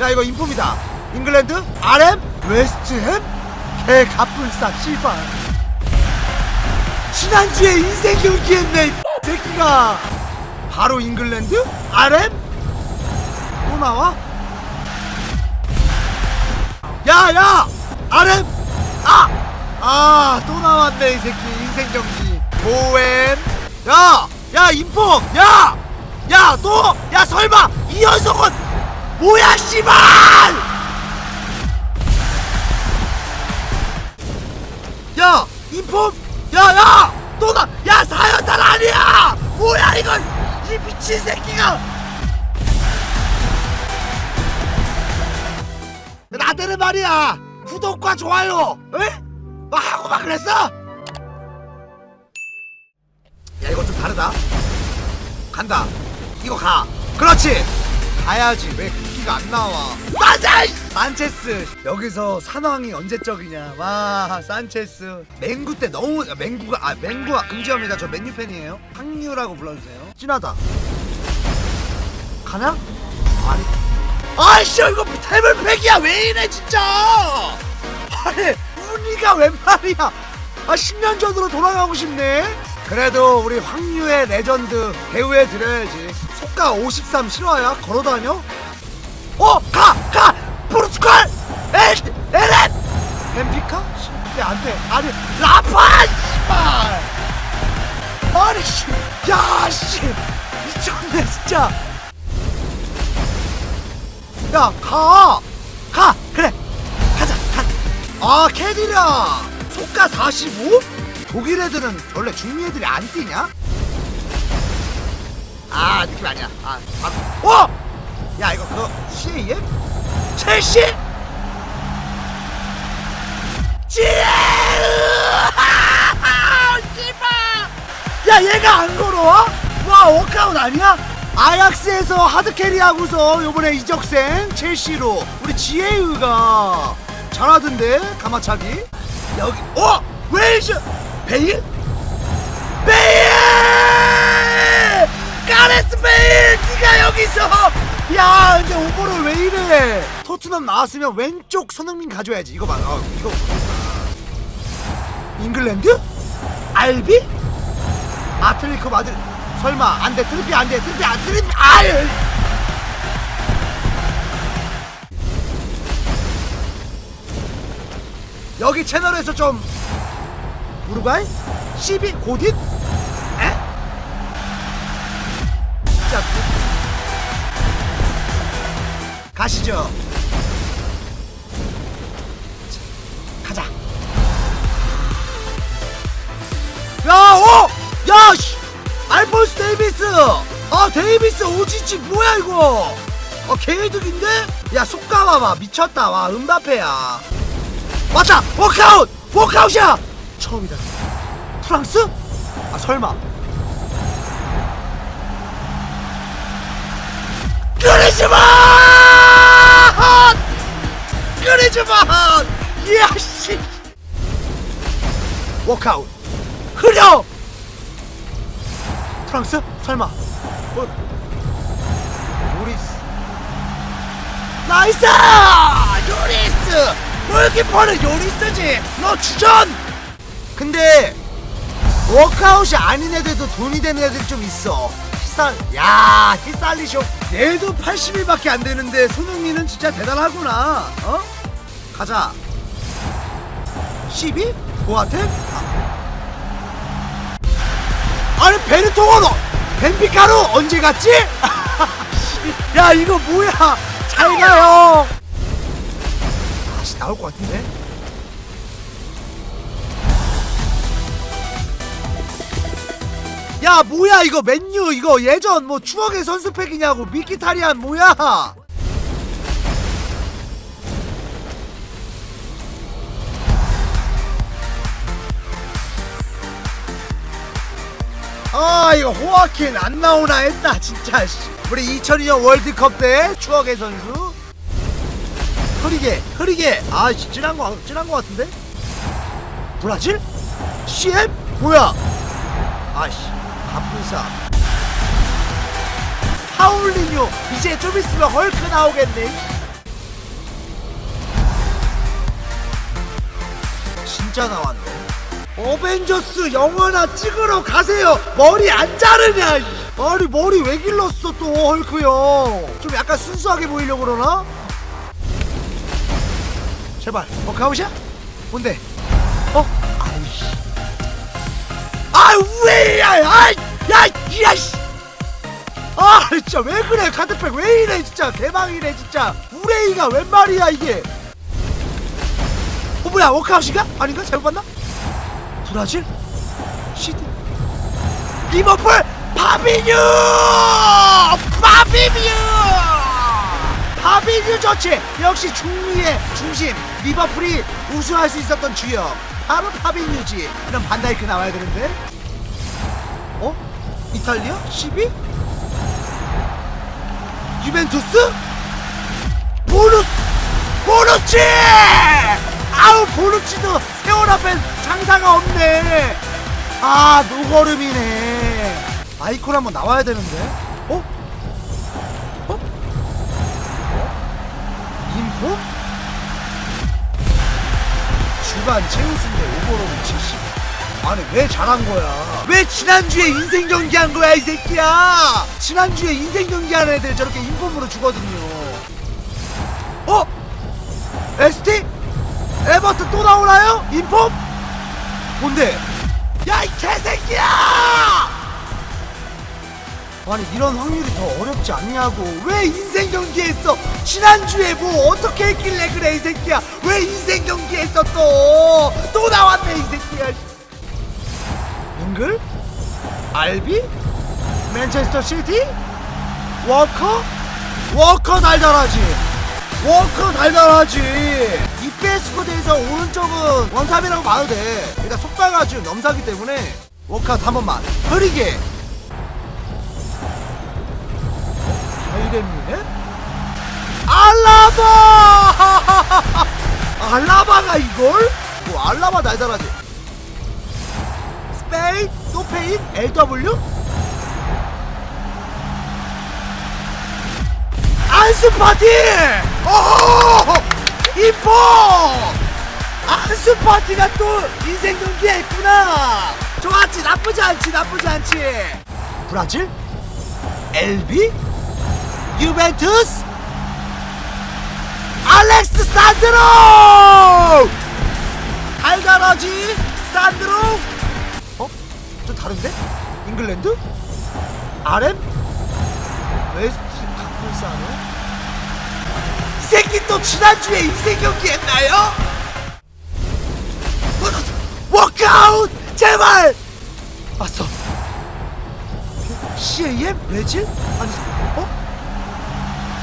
야 이거 인품이다. 잉글랜드 RM 웨스트햄 개 갑분싸 씨발. 지난주에 인생 경기 했네 이 새끼가. 바로 잉글랜드 RM 또 나와? 야야! RM 아 아 또 나왔네 이 새끼 인생 경기. 보엠 야 야 인폼 야 야 또 야 설마 이현석은 뭐야 씨발! 야 인폼? 야야! 또나 야 사연탈 아니야! 뭐야 이건! 이 미친 새끼가! 나들은 말이야! 구독과 좋아요 에? 막 하고 막 그랬어? 야 이거 좀 다르다. 간다. 이거 가. 그렇지 가야지. 왜 크기가 안 나와? 맞아 산체스! 여기서 산왕이 언제적이냐? 와 산체스. 맹구 때 너무 맹구가 아 맹구가 금지합니다. 저 맨유 팬이에요. 항유라고 불러주세요. 진하다. 가냐? 아니. 아이씨 이거 태블 팩이야. 왜 이래 진짜? 아니 운이가 웬 말이야? 아 10년 전으로 돌아가고 싶네 그래도 우리 황유의 레전드 배우해 드려야지 속가 53 실화야 걸어다녀? 어! 가! 가! 포르투갈! 에! 에렌! 벤피카? 씨, 야, 안 돼. 아니, 라파! 씨발! 아니, 씨. 야, 씨. 미쳤네, 진짜. 야, 가! 가! 그래! 가자! 가! 아, 캐디라! 속가 45? 독일 애들은 원래 중미 애들이 안 뛰냐? 아, 느낌 아니야. 아, 아, 어! 야, 이거 그거 CAM? 첼시? 야, 얘가 안 걸어와? 와, 워크아웃 아니야? 아약스에서 하드캐리하고서 요번에 이적생 첼시로 우리 지에우가 잘하던데 가마차기 여기 어 웨일즈 베일? 베일! 가레스 베일! 네가 여기서! 야 근데 오버롤 왜 이래? 토트넘 나왔으면 왼쪽 손흥민 가져야지. 이거 봐. 어, 이거. 잉글랜드? 알비? 아틀리코 마드리 설마 안돼. 트리피 안돼. 트리피 안 트리피 아유 여기 채널에서 좀 우루과이? 12 고딘? 에? 자, 가시죠. 자, 가자. 야, 오! 야, 씨! 알폰스 데이비스! 아, 데이비스 오지치 뭐야 이거? 어, 개이득인데? 야, 속가 봐봐. 미쳤다. 와, 음바페야. 맞다! 워크아웃! 워크아웃이야! 처음이다. 프랑스? 아, 설마. 그리즈만! 그리즈만! 이야, 씨! 워크아웃. 흐려! 프랑스? 설마. 어. 요리스. 나이스! 요리스! 골키퍼는 요리스지! 너 주전! 근데 워크아웃이 아닌 애들도 돈이 되는 애들이 좀 있어. 히살, 야, 히살리쇼. 얘도 80일밖에 안 되는데 손흥민은 진짜 대단하구나. 어? 가자. 12? 보아템? 아. 아니 베르통은 어, 벤피카로 언제 갔지? 야 이거 뭐야? 잘 가요. 아씨 나올 것 같은데. 야 뭐야 이거 맨유 이거 예전 뭐 추억의 선수팩이냐고. 미키타리안 뭐야? 아 이거 호아킨 안 나오나 했다 진짜 씨. 우리 2002년 월드컵 때 추억의 선수. 흐리게 흐리게. 아 씨, 진한 거 진한 거 같은데? 브라질? CM 뭐야? 아씨 아프사 파울리뇨 이제 좀 있으면 헐크 나오겠네 진짜 나왔네 어벤져스 영화나 찍으러 가세요 머리 안 자르냐 아니 머리 왜 길렀어 또 헐크요 좀 약간 순수하게 보이려고 그러나? 제발 어 가오샤? 뭔데? 어? 아우씨 아 왜야 아이 야 야씨. 아 진짜 왜 그래? 카드팩 왜 이래 진짜? 대박이네 진짜. 우레이가 웬 말이야 이게? 어 뭐야 워크아웃인가? 아닌가? 잘못 봤나? 브라질? 시드. 리버풀 파비뉴! 파비뉴! 파비뉴 좋지 역시 중위의 중심. 리버풀이 우승할 수 있었던 주역 바로 파비뉴지 그럼 반다이크 나와야 되는데 어? 이탈리아? 12? 유벤투스? 보루 보루치! 아우 보루치도 세월 앞엔 장사가 없네. 아 노걸음이네. 아이콘 한번 나와야 되는데. 어? 어? 인포? 주간 최우수인데 오버로드 70. 아니 왜 잘한 거야? 왜 지난주에 인생 경기한 거야 이 새끼야? 지난주에 인생 경기한 애들 저렇게 인폼으로 주거든요. 어? ST? 에버튼 또 나오나요? 인폼? 뭔데? 야 이 개새끼야! 아니 이런 확률이 더 어렵지 않냐고. 왜 인생 경기 했어 지난주에 뭐 어떻게 했길래 그래 이 새끼야? 왜 인생 경기 했어 또? 또 나왔네 이 새끼야. 잉글? 알비? 맨체스터 시티? 워커? 워커 달달하지. 워커 달달하지. 이페 스쿼드에서 오른쪽은 원탑이라고 봐도 돼. 일단 속도가 지금 넘사기 때문에 워커 한 번만. 흐리게 하이렘미네? 알라바! 알라바가 이걸? 뭐 알라바 달달하지 스페인? 노페인? LW? 안스파티! 오! 이뻐! 안스파티가 또 인생 경기에 있구나! 좋았지, 나쁘지 않지, 나쁘지 않지! 브라질? LB? 유벤투스? 알렉스 산드로! 달달하지? 산드로? 어? 좀 다른데? 잉글랜드? RM? 웨스트 카풀사네? 이 새끼 또 지난주에 인생 경기 했나요? 워크아웃! 제발! 왔어 CAM? 레질? 아니 어?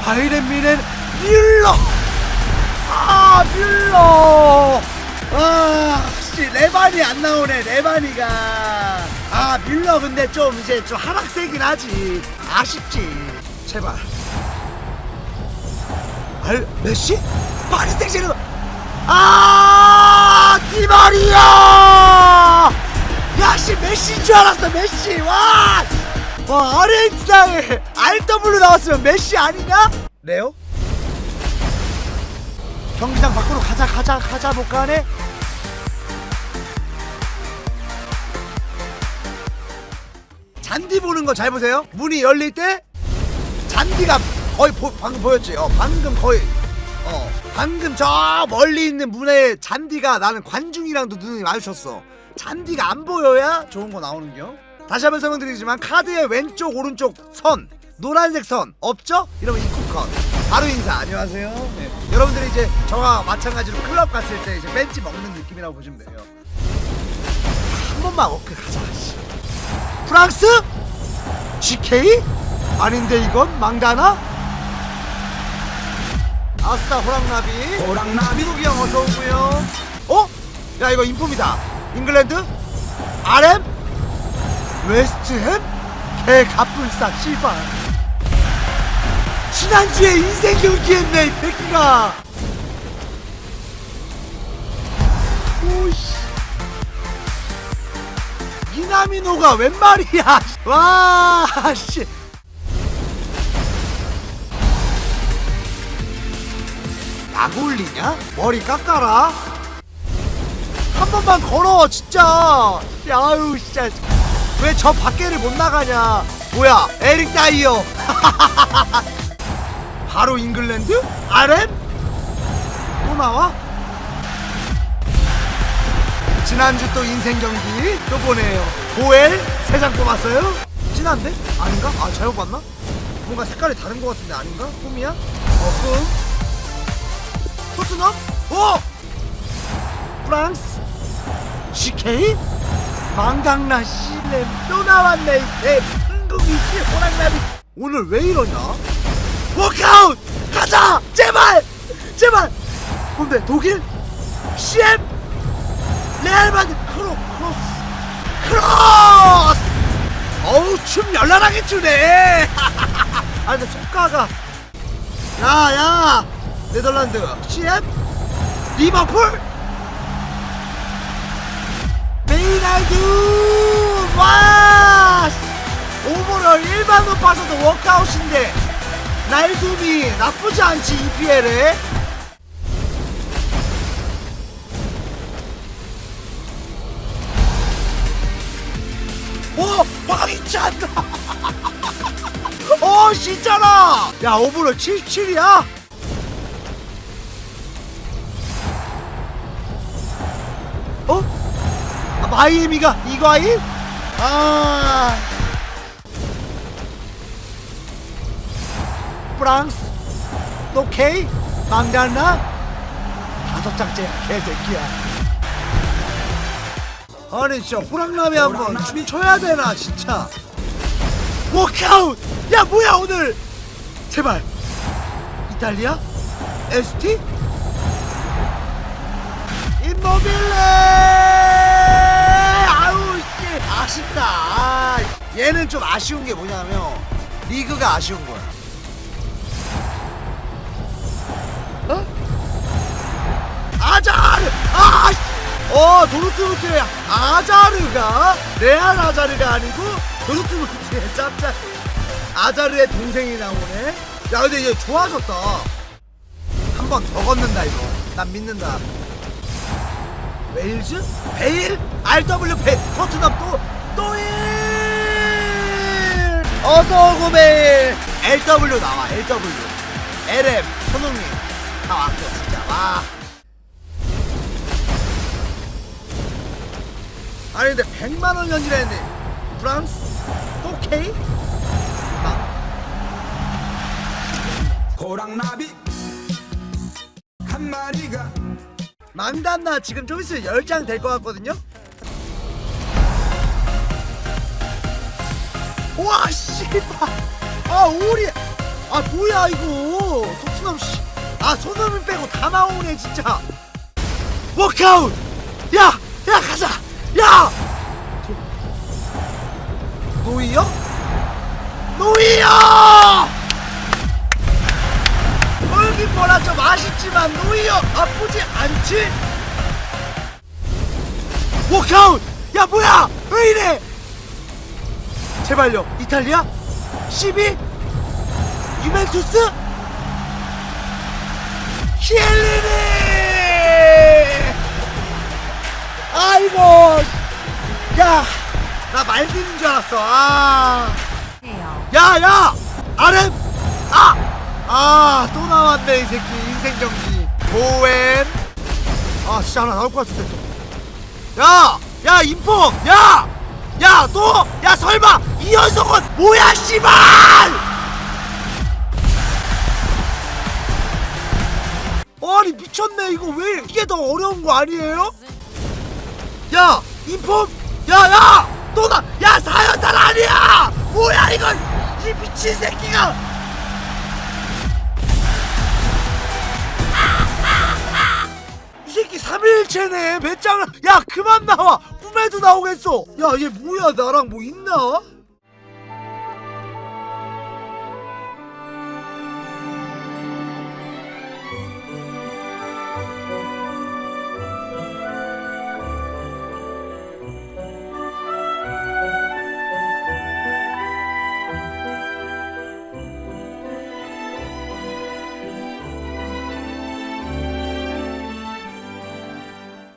바이렌 미넨 뮬러! 아 뮬러! 아씨 레반이 안 나오네 레반이가 아 뮬러 근데 좀 이제 좀 하락세긴 하지 아쉽지 제발 알 메시? 파리 생제르 아 디마리아 야씨 메시인 줄 알았어 메시 와! 와 아르헨티나에 RW 나왔으면 메시 아니냐? 레오? 경기장 밖으로 가자 가자 가자 못 가네? 잔디 보는 거 잘 보세요. 문이 열릴 때 잔디가 거의 보, 방금 보였지? 어 방금 거의 어 방금 저 멀리 있는 문에 잔디가 나는 관중이랑도 눈이 마주쳤어. 잔디가 안 보여야 좋은 거 나오는겨 다시 한번 설명드리지만 카드의 왼쪽 오른쪽 선 노란색 선 없죠? 이러면 입구컷 바로 인사 안녕하세요 네. 여러분들이 이제 저와 마찬가지로 클럽 갔을 때 이제 벤치 먹는 느낌이라고 보시면 돼요 한 번만 워크 가자 씨. 프랑스? GK? 아닌데 이건 망다나? 아싸 호랑나비 호랑나비 미국이 형 어서 오고요 어? 야 이거 인폼이다 잉글랜드? RM? 웨스트햄? 개갑불사 씨발. 지난주에 인생 경기 했네 이 새끼가. 오씨. 미나미노가 웬 말이야 와씨. 약 올리냐? 머리 깎아라. 한번 번만 걸어 진짜. 야유 진짜 왜 저 밖에를 못 나가냐 뭐야 에릭 다이어 바로 잉글랜드? RM? 또 나와? 지난주 또 인생 경기 또 보네요 보엘 세 장 뽑았어요? 진한데? 아닌가? 아 잘못 봤나? 뭔가 색깔이 다른 것 같은데 아닌가? 꿈이야? 어 꿈? 토트넘? 오! 프랑스? CK? 망강라 실렘 또 나왔네 이 흥국이 씨 호랑나비 오늘 왜 이러냐? 워크아웃! 가자! 제발! 제발! 뭔데 독일? CM? 레알 마드 크로 크로스 크로스! 어우 춤 열나하게 추네 아 근데 속가가 야야 네덜란드 CM? 리버풀? 메이날드 와 오버롤 일반 높아서도 워크아웃인데 날둠이 나쁘지 않지 EPL에. 오 황희찬 어 진짜라 야 오버롤 77이야 마이애미가 이과일? 아. 프랑스? 오케이. 망달나? 다섯 장째야 개새끼야. 아니 진짜 호랑나비 한번 춤춰야 되나 진짜. 워크아웃! 야 뭐야 오늘? 제발. 이탈리아? ST 씨 아쉽다 아, 얘는 좀 아쉬운 게 뭐냐면 리그가 아쉬운 거야 어? 아자르 아 어, 도르트문트의 아자르가 레알 아자르가 아니고 도르트문트의 짭짭 아자르의 동생이 나오네. 야, 근데 얘 좋아졌다. 한 번 더 걷는다 이거. 난 믿는다. 웨일즈? 베일? RW 베 토트넘 또 또일. 어서 오고 베일. LW 나와 LW. LM 손흥민 다 왔어 진짜 와. 아니 근데 100만 원 연진했는데 프랑스 오케이 호랑나비 한 마리가 망단나 지금 좀 있으면 10장 될 것 같거든요? 와 씨발. 아 오리. 아 뭐야 이거. 토트넘 씨아 손흥민 빼고 다 나오네 진짜. 워크아웃. 야야 가자. 야! 도- 노이요? 노이요 골키퍼라 좀 아쉽지만 노이어 아프지 않지? 워크아웃! 야 뭐야! 왜 이래! 제발요 이탈리아? 12? 유벤투스? 키엘리니! 아이고 야! 나 말비는 줄 알았어 아 야, 야! 아름! 아! 아, 또 나왔네, 이 새끼. 인생 경기. 보엠. 아, 진짜 하나 나올 것 같은데, 또. 야! 야, 인포! 야! 야, 또! 야, 설마! 이현석은 뭐야, 씨발! 아니, 미쳤네. 이거 왜 이게 더 어려운 거 아니에요? 야! 인폼! 야, 야! 또 나! 야, 사연달 아니야! 뭐야, 이건! 이 미친 새끼가! 새끼 3일체네. 몇 장을 야 그만 나와. 꿈에도 나오겠어. 야 얘 뭐야? 나랑 뭐 있나?